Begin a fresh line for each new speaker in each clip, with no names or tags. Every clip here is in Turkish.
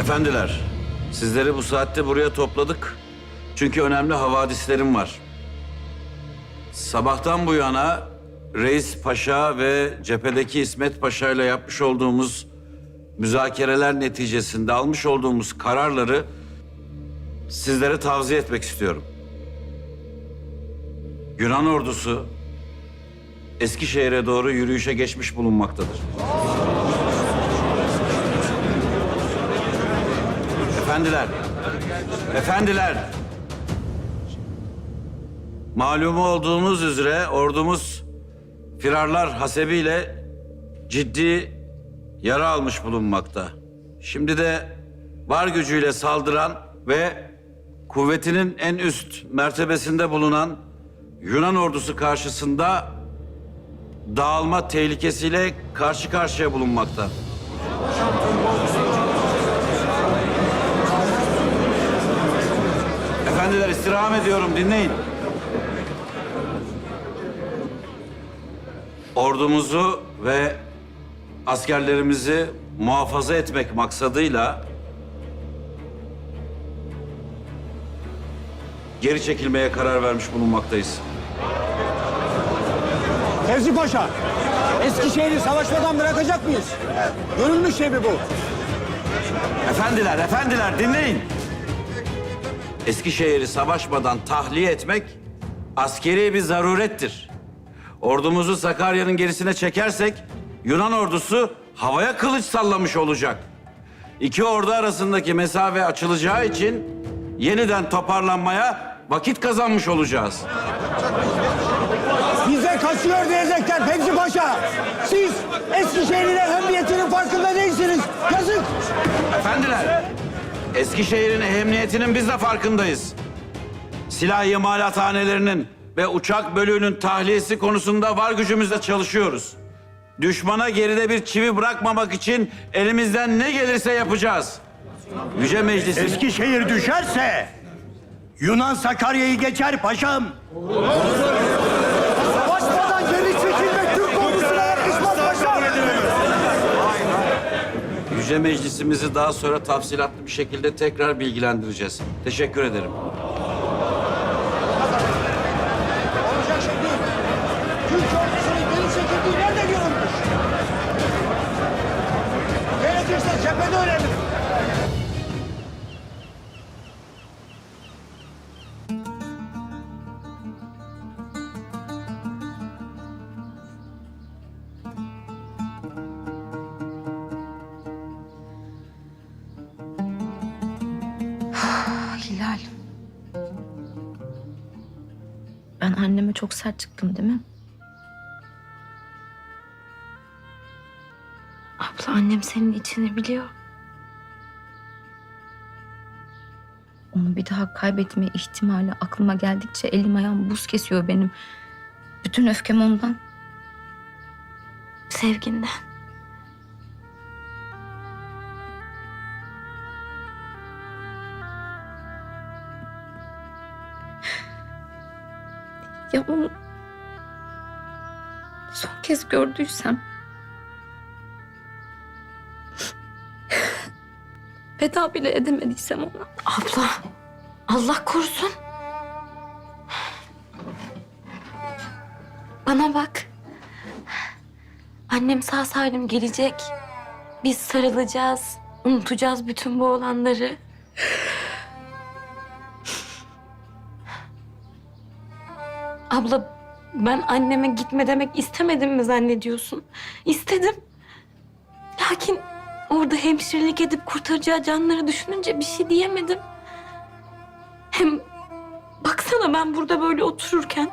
Efendiler, sizleri bu saatte buraya topladık. Çünkü önemli havadislerim var. Sabahtan bu yana Reis Paşa ve cephedeki İsmet Paşa ile yapmış olduğumuz müzakereler neticesinde almış olduğumuz kararları sizlere tavsiye etmek istiyorum. Yunan ordusu Eskişehir'e doğru yürüyüşe geçmiş bulunmaktadır. Efendiler, efendiler. Malumu olduğunuz üzere ordumuz firarlar hasebiyle ciddi yara almış bulunmakta. Şimdi de var gücüyle saldıran ve kuvvetinin en üst mertebesinde bulunan Yunan ordusu karşısında dağılma tehlikesiyle karşı karşıya bulunmakta. Efendiler istirham ediyorum dinleyin. Ordumuzu ve askerlerimizi muhafaza etmek maksadıyla geri çekilmeye karar vermiş bulunmaktayız.
Fevzi Paşa, Eskişehir'i savaşmadan bırakacak mıyız? Görülmüş şey mi bu?
Efendiler, efendiler dinleyin. Eskişehir'i savaşmadan tahliye etmek askeri bir zarurettir. Ordumuzu Sakarya'nın gerisine çekersek Yunan ordusu havaya kılıç sallamış olacak. İki ordu arasındaki mesafe açılacağı için yeniden toparlanmaya vakit kazanmış olacağız.
Bize kaçıyor diyecekler Fevzi Paşa. Siz Eskişehir'in ehemmiyetinin farkında değilsiniz. Yazık.
Efendiler, Eskişehir'in ehemmiyetinin biz de farkındayız. Silah imalathanelerinin ve uçak bölüğünün tahliyesi konusunda var gücümüzle çalışıyoruz. Düşmana geride bir çivi bırakmamak için elimizden ne gelirse yapacağız. Yüce Meclisin...
Eskişehir düşerse Yunan Sakarya'yı geçer paşam.
Savaşmadan geri çekilmek Türk ordusuna yakışmaz paşa.
Yüce Meclisimizi daha sonra tafsilatlı bir şekilde tekrar bilgilendireceğiz. Teşekkür ederim.
Türk ordusunun geri çekildiği nerede görülmüş? Gerekirse cephede öğrenin.
Hilal. Ben anneme çok sert çıktım değil mi? Annem senin içini biliyor. Onu bir daha kaybetme ihtimali aklıma geldikçe elim ayağım buz kesiyor benim. Bütün öfkem ondan. Sevginden. Ya onu son kez gördüysem veda bile edemediysem ona. Abla Allah korusun. Bana bak. Annem sağ salim gelecek. Biz sarılacağız. Unutacağız bütün bu olanları. Abla ben anneme gitme demek istemedim mi zannediyorsun? İstedim. Lakin orada hemşirelik edip kurtaracağı canları düşününce bir şey diyemedim. Hem baksana ben burada böyle otururken.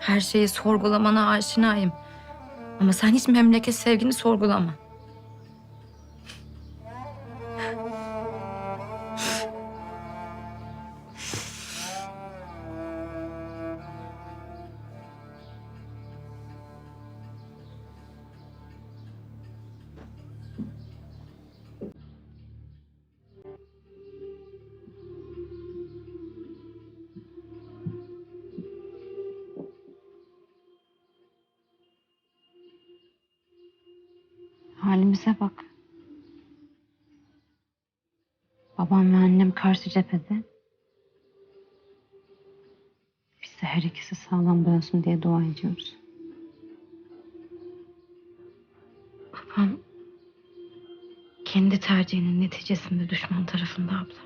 Her şeyi sorgulamana aşinayım. Ama sen hiç memleket sevgini sorgulama.
Halimize bak. Babam ve annem karşı cephede. Biz de her ikisi sağlam dönsün diye dua ediyoruz. Babam kendi tercihinin neticesinde düşman tarafında abla.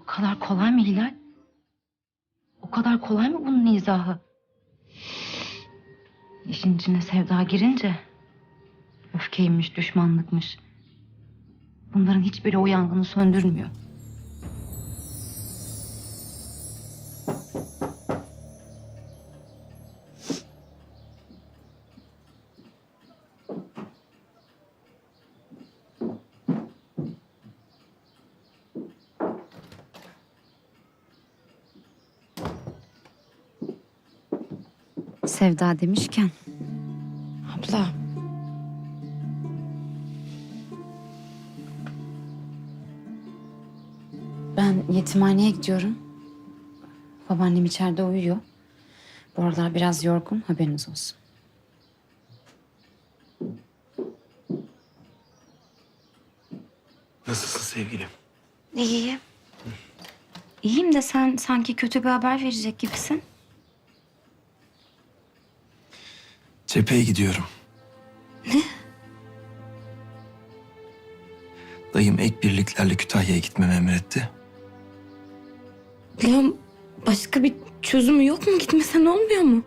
O kadar kolay mı Hilal? O kadar kolay mı bunun izahı? İşin içine sevda girince öfkeymiş, düşmanlıkmış. Bunların hiçbiri o yangını söndürmüyor. Sevda demişken. Ben yetimhaneye gidiyorum. Babaannem içeride uyuyor. Bu aralar biraz yorgun haberiniz olsun.
Nasılsın sevgilim?
İyiyim. İyiyim de sen sanki kötü bir haber verecek gibisin.
Cepheye gidiyorum. Ne? Dayım ek birliklerle Kütahya'ya gitmemi emretti.
Leon başka bir çözümü yok mu? Gitmesen olmuyor mu?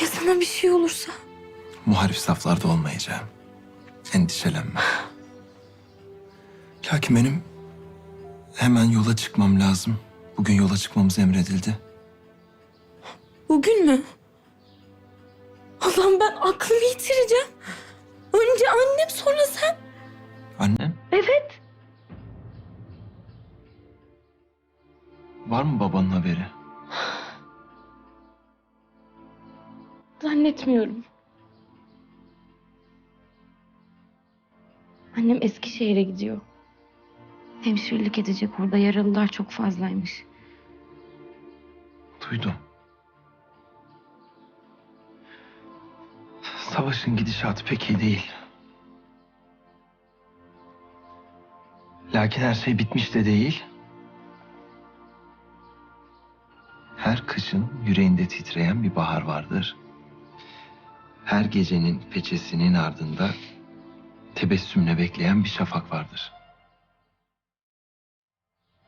Ya sana bir şey olursa?
Muharip saflarda olmayacağım. Endişelenme. Lakin benim hemen yola çıkmam lazım. Bugün yola çıkmamız emredildi.
Bugün mü? Allah'ım ben aklımı yitireceğim. Önce annem sonra sen.
Annem?
Evet.
Var mı babanın haberi?
Zannetmiyorum. Annem Eskişehir'e gidiyor.
Hemşirelik edecek orada yaralılar çok fazlaymış.
Duydum. Savaşın gidişatı pek iyi değil. Lakin her şey bitmiş de değil. Kışın yüreğinde titreyen bir bahar vardır. Her gecenin peçesinin ardında tebessümle bekleyen bir şafak vardır.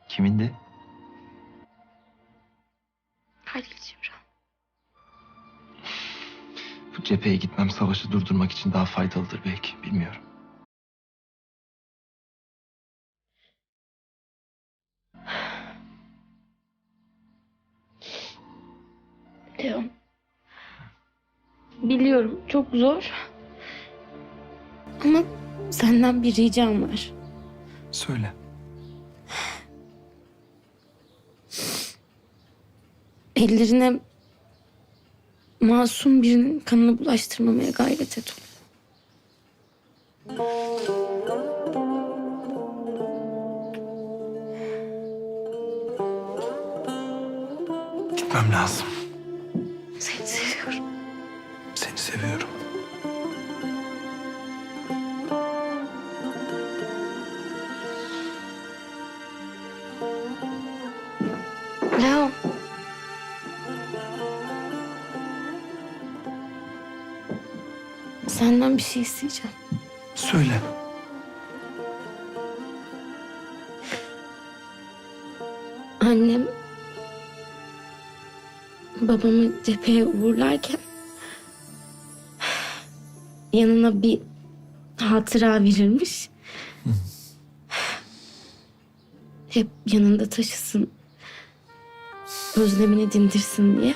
Kimindi?
Halil Cimran.
Bu cepheye gitmem savaşı durdurmak için daha faydalıdır belki. Bilmiyorum.
Leon. Biliyorum çok zor. Ama senden bir ricam var.
Söyle.
Ellerine masum birinin kanını bulaştırmamaya gayret et.
Gitmem
Senden bir şey isteyeceğim.
Söyle.
Annem babamı cepheye uğurlarken yanına bir hatıra verirmiş. Hep yanında taşısın. Özlemini dindirsin diye.